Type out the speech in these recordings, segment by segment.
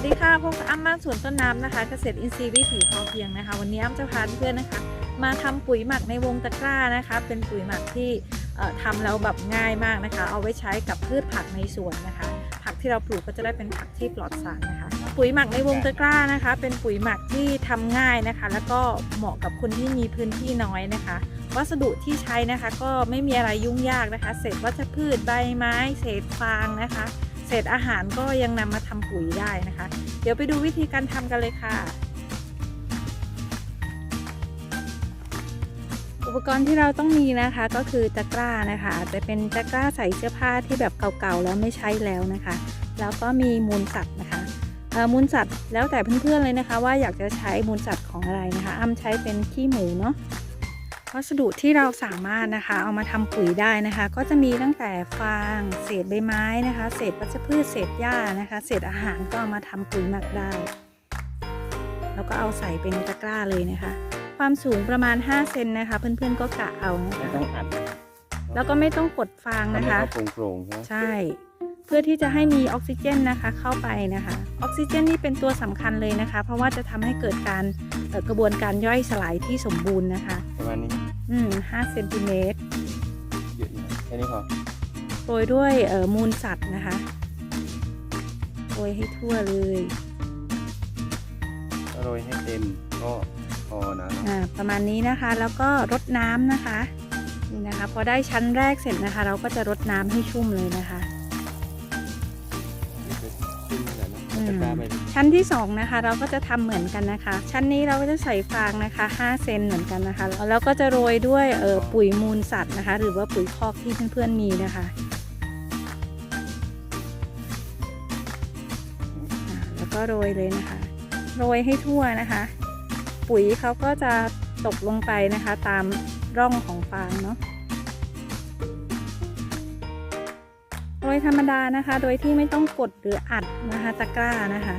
วัสดีค่ะพบกับอ้ำมาสวนต้นน้ำนะคะ เกษตรอินทรีย์วิถีพอเพียงนะคะ วันนี้อ้ำจะพาเพื่อนนะคะ มาทำปุ๋ยหมักในวงตะกร้านะคะ เป็นปุ๋ยหมักที่เอ่อทำแล้วแบบง่ายมากนะคะ เอาไว้ใช้กับพืชผักในสวนนะคะ ผักที่เราปลูกก็จะได้เป็นผักที่ปลอดสารนะคะ ปุ๋ยหมักในวงตะกร้านะคะ เป็นปุ๋ยหมักที่ทำง่ายนะคะ แล้วก็เหมาะกับคนที่มีพื้นที่น้อยนะคะ วัสดุที่ใช้นะคะก็ไม่มีอะไรยุ่งยากนะคะ เศษวัชพืชใบไม้ เศษฟางนะคะ เศษอาหารก็ยังนำมาทำปุ๋ยได้นะคะ เดี๋ยวไปดูวิธีการทำกันเลยค่ะ อุปกรณ์ที่เราต้องมีนะคะก็คือตะกร้านะคะจะเป็นตะกร้าใส่เสื้อผ้าที่แบบเก่าๆแล้วไม่ใช้แล้วนะคะ แล้วก็มีมูลสัตว์นะคะมูลสัตว์แล้วแต่เพื่อนๆเลยนะคะ ว่าอยากจะใช้มูลสัตว์ของอะไรนะคะ อ้ำใช้เป็นขี้หมูเนาะ วัสดุที่เราสามารถนะคะ เอามาทำปุ๋ยได้นะคะ ก็จะมีตั้งแต่ฟางเศษใบไม้นะคะ เศษวัชพืชเศษหญ้านะคะ เศษอาหารก็เอามาทำปุ๋ยหมักได้ แล้วก็เอาใส่ไปในตะกร้าเลยนะคะ ความสูงประมาณ5เซนนะคะ เพื่อนๆก็กะเอานะไม่คะต้องอัดแล้วก็ไม่ต้องกดฟางทำนะให้คะเขาโปร่งๆใช่ไหมใช่ เพื่อที่จะให้มีออกซิเจนนะคะเข้าไปนะคะ ออกซิเจนนี่เป็นตัวสำคัญเลยนะคะ เพราะว่าจะทำให้เกิดการเอ่อกระบวนการย่อยสลายที่สมบูรณ์นะคะประ มาณนี้ อืม5เซนติเมตรเยอะอยู่นะแค่นี้พอโรยด้วยเอ่อมูลสัตว์นะคะโรยให้ทั่วเลยถ้าโรยให้เต็มก็พอนะอ่าประมาณนี้นะคะแล้วก็รดน้ำนะคะนี่นะคะ พอได้ชั้นแรกเสร็จนะคะ เราก็จะรดน้ำให้ชุ่มเลยนะคะ ตะกร้าไปชั้นที่สองนะคะ เราก็จะทำเหมือนกันนะคะ ชั้นนี้เราก็จะใส่ฟางนะคะ 5 เซนเหมือนกันนะคะ แล้วก็จะโรยด้วยเอ่อปุ๋ยมูลสัตว์นะคะ หรือว่าปุ๋ยคอกที่เพื่อนๆมีนะคะอ่าแล้วก็โรยเลยนะคะ โรยให้ทั่วนะคะ ปุ๋ยเขาก็จะตกลงไปนะคะ ตามร่องของฟางเนาะ ยธรรมดานะคะ โดยที่ไม่ต้องกดหรืออัดนะคะตะกร้านะคะ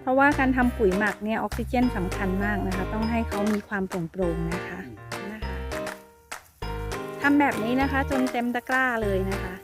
เพราะว่าการทำปุ๋ยหมักเนี่ยออกซิเจนสำคัญมากนะคะ ต้องให้เขามีความโปร่งๆนะคะนะคะทำแบบนี้นะคะ จนเต็มตะกร้าเลยนะคะ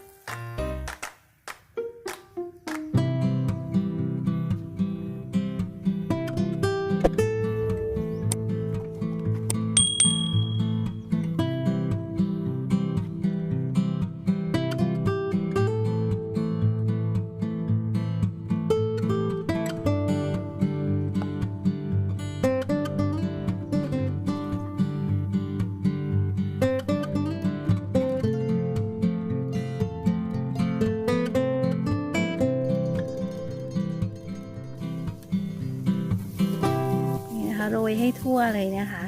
ยให้ทั่วเลยนะคะ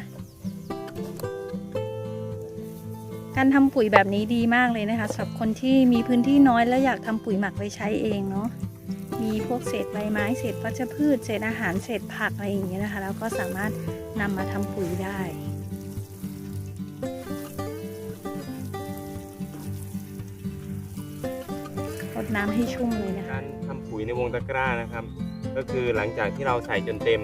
การทำปุ๋ยแบบนี้ดีมากเลยนะคะสำหรับคนที่มีพื้นที่น้อยแล้วอยากทำปุ๋ยหมักไว้ใช้เองเนาะมีพวกเศษใบไม้เศษวัชพืช เศษอาหารเศษผักอะไรอย่างเงี้ยนะคะแล้วก็สามารถนำมาทำปุ๋ยได้รดน้ำให้ชุ่มเลยนะคะการทำปุ๋ยในวงตะกร้านะครับ ก็คือหลังจากที่เราใส่จนเต็ม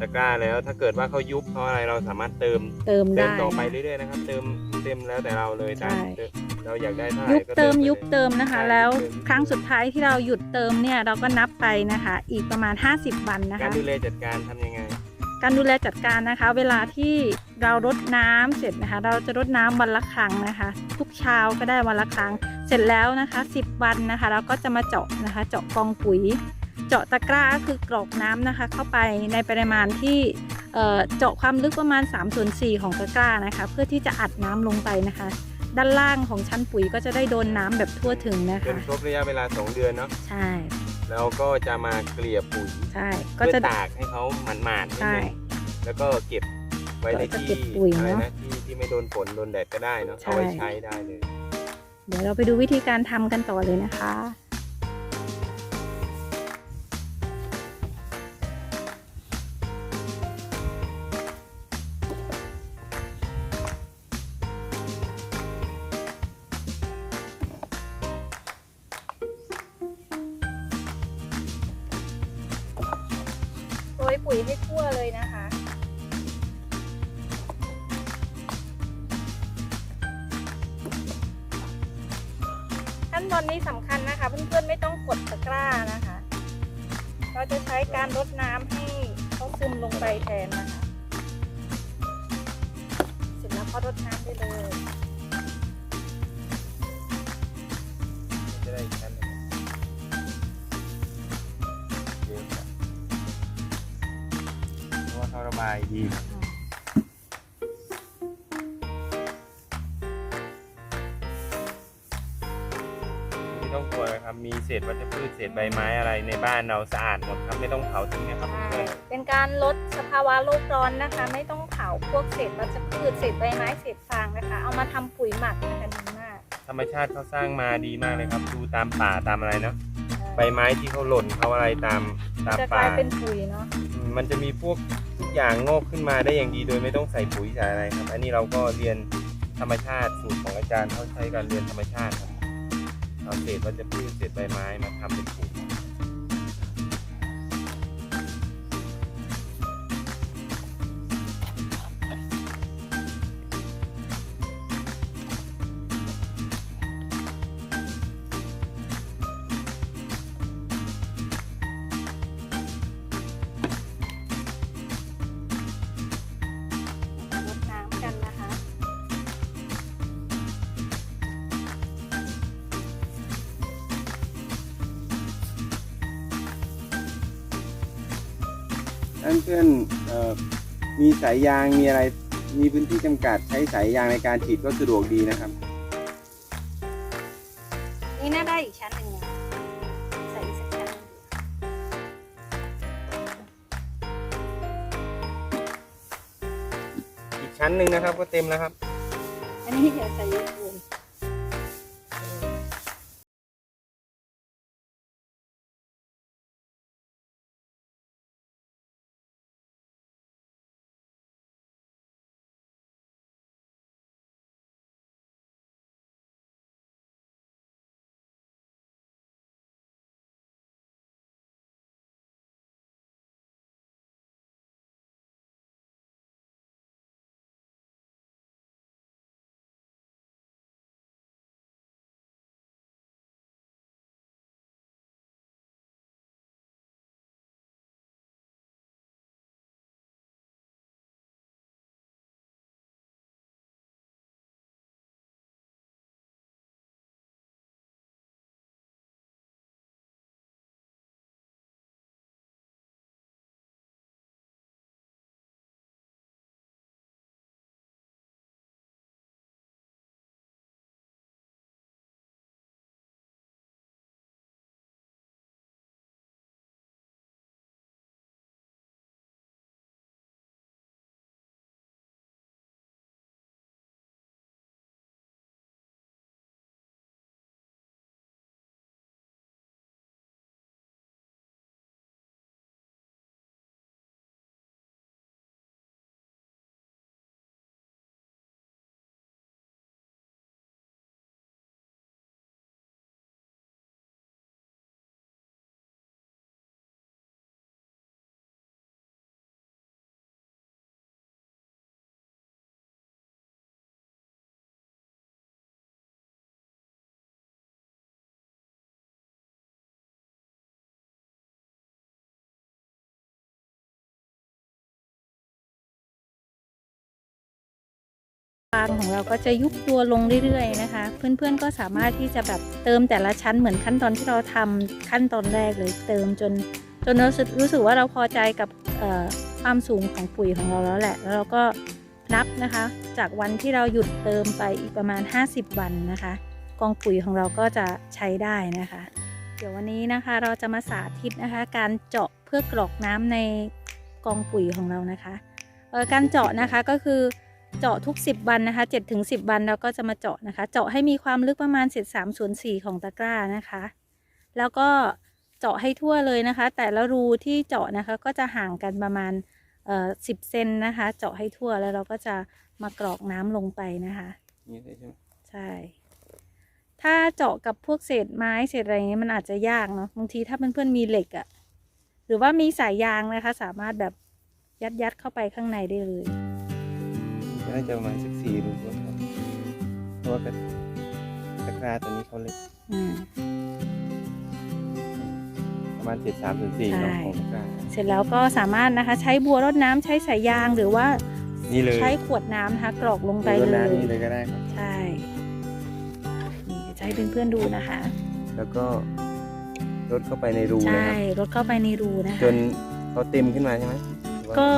ตะกร้าแล้ว ถ้าเกิดว่าเขายุบเขาอะไรเราสามารถเติมเติมเติได้มต่อไปเรื่อยๆนะครับ เติมเต็มแล้วแต่เราเลยตามใช่เราอยากได้เท่าไหร่ยุบก็เติมไปยุบลเติมนะคะ ใช่ แล้วเติมครั้งสุดท้ายที่เราหยุดเติมเนี่ยเราก็นับไปนะคะ อีกประมาณ 50 วันนะการคะ ดูแลจัดการทำยังไง การดูแลจัดการนะคะ เวลาที่เรารดน้ำเสร็จนะคะ เราจะรดน้ำวันละครั้งนะคะ ทุกเช้าก็ได้วันละครั้ง เสร็จแล้วนะคะ 10 วันนะคะ เราก็จะมาเจาะนะคะ เจาะกองปุ๋ย เจาะตะกร้าก็คือกรอกน้ำนะคะ เข้าไปในปริมาณที่เอ่อเจาะความลึกประมาณ3ส่วน4ของตะกร้านะคะ เพื่อที่จะอัดน้ำลงไปนะคะ ด้านล่างของชั้นปุ๋ยก็จะได้โดนน้ำแบบทั่วถึงนะจนคะครบระยะเวลา 2 เดือนเนาะใช่แล้วก็จะมาเกลี่ยปุ๋ยใช่ก็เพื่อจะตากให้เขาหมาดๆนิดใช่นึงแล้วก็เก็บไว้ในก็จะที่เก็บปุ๋ยอะไรเนอะนะที่ที่ไม่โดนฝนโดนแดดก็ได้เนาะใช่เอาไว้ใช้ได้เลย เดี๋ยวเราไปดูวิธีการทำกันต่อเลยนะคะ ยปุ๋ยให้ทั่วเลยนะคะขั้นตอนนี้สำคัญนะคะ เพื่อนๆไม่ต้องกดตะกร้านะคะ เราจะใช้การรดน้ำให้เขาซึมลงไปแทนนะคะ เสร็จแล้วก็รดน้ำได้เลย บายดีนะไม่ต้องกลัวนะครับ มีเศษวัชพืชเศษใบไม้อะไรในบ้านเราสะอาดหมดครับไม่ต้องเผาทิ้งนะครับใช่เพื่อนเป็นการลดสภาวะโลกร้อนนะคะ ไม่ต้องเผาพวกเศษวัชพืชเศษใบไม้เศษฟางนะคะ เอามาทำปุ๋ยหมักนะคะดีมากธรรมชาติเขาสร้างมาดีมากเลยครับ ดูตามป่าตามอะไรเนาะใบไม้ที่เขาหล่นเขาอะไรตามตามจะกป่าลายเป็นปุ๋ยเนาะ อืมมันจะมีพวก ทุกอย่างงอกขึ้นมาได้อย่างดีโดยไม่ต้องใส่ปุ๋ยใส่อะไรครับ อันนี้เราก็เรียนธรรมชาติสูตรของอาจารย์เขาใช้การเรียนธรรมชาติครับเอาเศษวัชพืชเศษใบไม้มาทำเป็นปุ๋ย ท่านเพื่อนเอ่อมีสายยางมีอะไรมีพื้นที่จำกัดใช้สายยางในการฉีดก็สะดวกดีนะครับ นี่น่าได้อีกชั้นหนึ่งนะใส่อีกสักชั้นหนึ่งอีกชั้นหนึ่งนะครับก็เต็มแล้วครับ อันนี้อย่าใส่เยอะเกินางของเราก็จะยุบตัวลงเรื่อยๆนะคะ เพื่อนๆก็สามารถที่จะแบบเติมแต่ละชั้นเหมือนขั้นตอนที่เราทำขั้นตอนแรกเลยเติมจนจนเรารู้สึกรู้สึกว่าเราพอใจกับความสูงของปุ๋ยของเราแล้วแหละ แล้วเราก็นับนะคะ จากวันที่เราหยุดเติมไปอีกประมาณ 50 วันนะคะ กองปุ๋ยของเราก็จะใช้ได้นะคะ เดี๋ยววันนี้นะคะเราจะมาสาธิตนะคะ การเจาะเพื่อกรอกน้ำในกองปุ๋ยของเรานะคะการเจาะนะคะก็คือ เจาะทุก 10 วันนะคะ7ถึง10 วันเราก็จะมาเจาะนะคะ เจาะให้มีความลึกประมาณเศษ3ส่วน4ของตะกร้านะคะ แล้วก็เจาะให้ทั่วเลยนะคะ แต่ละรูที่เจาะนะคะก็จะห่างกันประมาณเอ่อ10เซนนะคะ เจาะให้ทั่วแล้วเราก็จะมากรอกน้ำลงไปนะคะนี่เลยใช่ไหมใช่ ถ้าเจาะกับพวกเศษไม้เศษอะไรเงี้ยมันอาจจะยากเนาะบางทีถ้าเพื่อนๆมีเหล็กอะหรือว่ามีสายยางนะคะ สามารถแบบยัดยัดๆเข้าไปข้างในได้เลย น่าจะประมาณสักสี่รูครับเพราะว่ากระตะกร้าตัวนี้เขาเล็กอืมปประมาณเจ็ดสามถึงสี่ใช่ เนาะของตะกร้าเสร็จแล้วก็สามารถนะคะ ใช้บัวรดน้ำใช้สายยางหรือว่านี่เลยใช้ขวดน้ำนะคะกรอกลงไปหรือเลว่าน้ำยนี่เลยก็ได้ครับ ใช่นี่จะให้เพื่อนๆดูนะคะ แล้วก็ลดเข้าไปในรูนะใช่ครับ รดเข้าไปในรูนะคะจนเขาเต็มขึ้นมาใช่ไหมหรือว่าก็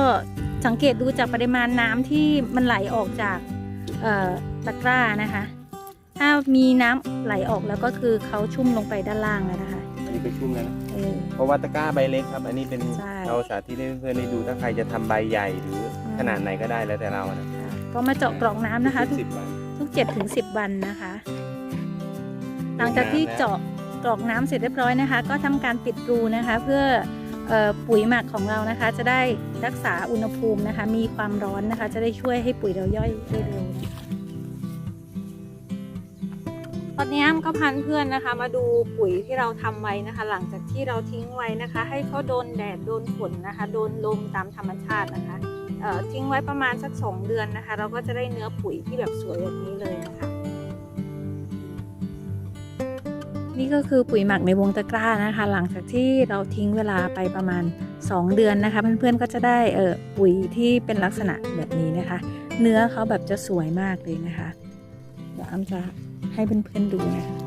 สังเกตดูจากปริมาณน้ำที่มันไหลออกจากเอ่อตะกร้านะคะ ถ้ามีน้ำไหลออกแล้วก็คือเขาชุ่มลงไปด้านล่างแล้วนะคะอันนี้ก็ชุ่มแล้วนะเออเพราะว่าตะกร้าใบเล็กครับ อันนี้เป็นใช่เราสาธิตให้เพื่อนๆได้ดูถ้าใครจะทำใบใหญ่หรืออมขนาดไหนก็ได้แล้วแต่เรานะค่ะก็มาเจาะกรอกน้ำนะคะ ทุกสิบวันทุกเจ็ดถึงสิบวันนะคะ หลังจากที่เจาะกรอกน้ำเสร็จเรียบร้อยนะคะ ก็ทำการปิดรูนะคะ เพื่อเอ่อ ปุ๋ยหมักของเรานะคะ จะได้รักษาอุณหภูมินะคะ มีความร้อนนะคะ จะได้ช่วยให้ปุ๋ยเราย่อยได้เร็วตอนนี้อ้ำก็พันเพื่อนนะคะ มาดูปุ๋ยที่เราทำไว้นะคะ หลังจากที่เราทิ้งไว้นะคะ ให้เขาโดนแดดโดนฝนนะคะ โดนลมตามธรรมชาตินะคะทิ้งไว้ประมาณสักสองเดือนนะคะ เราก็จะได้เนื้อปุ๋ยที่แบบสวยแบบนี้เลย นี่ก็คือปุ๋ยหมักในวงตะกร้านะคะ หลังจากที่เราทิ้งเวลาไปประมาณ 2 เดือนนะคะ เพื่อนๆก็จะได้เออปุ๋ยที่เป็นลักษณะแบบนี้นะคะ เนื้อเขาแบบจะสวยมากเลยนะคะเดี๋ยวอ้ำจะให้เพื่อนๆดูนะคะ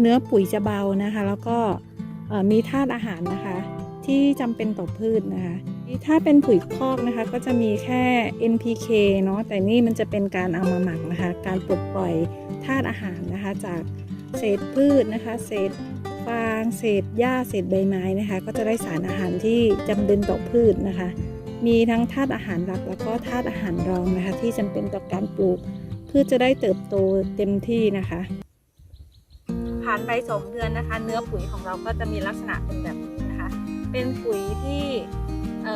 เนื้อปุ๋ยจะเบานะคะ แล้วก็มีธาตุอาหารนะคะ ที่จำเป็นต่อพืชนะคะ ถ้าเป็นปุ๋ยคอกนะคะก็จะมีแค่ NPK เนาะแต่นี่มันจะเป็นการเอามาหมักนะคะ การปลดปล่อยธาตุอาหารนะคะ จากเศษพืชนะคะ เศษฟางเศษหญ้าเศษใบไม้นะคะ ก็จะได้สารอาหารที่จำเป็นต่อพืชนะคะ มีทั้งธาตุอาหารหลักแล้วก็ธาตุอาหารรองนะคะ ที่จำเป็นต่อการปลูกพืชจะได้เติบโตเต็มที่นะคะ ผ่านไปสองเดือนนะคะ เนื้อปุ๋ยของเราก็จะมีลักษณะเป็นแบบนี้นะคะ เป็นปุ๋ยที่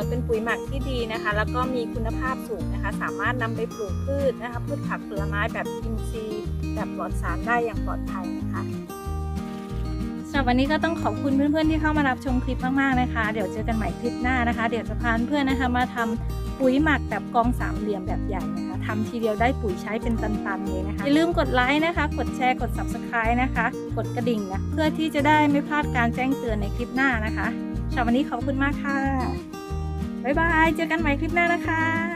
เป็นปุ๋ยหมักที่ดีนะคะ แล้วก็มีคุณภาพสูงนะคะ สามารถนำไปปลูกพืชนะคะพืชผักผลไม้แบบอินทรีย์แบบปลอดสารได้อย่างปลอดภัยนะคะสำหรับวันนี้ก็ต้องขอบคุณเพื่อนๆที่เข้ามารับชมคลิปมากๆนะคะ เดี๋ยวเจอกันใหม่คลิปหน้านะคะ เดี๋ยวจะพาเพื่อนๆนะคะมาทำปุ๋ยหมักแบบกองสามเหลี่ยมแบบใหญ่นะคะทำทีเดียวได้ปุ๋ยใช้เป็นตันๆเลยนะคะอย่าลืมกดไลค์นะคะ กดแชร์กด subscribe นะคะ กดกระดิ่งนะเพื่อที่จะได้ไม่พลาดการแจ้งเตือนในคลิปหน้านะคะสำหรับวันนี้ขอบคุณมากค่ะ บ๊ายบาย เจอกันใหม่คลิปหน้านะคะ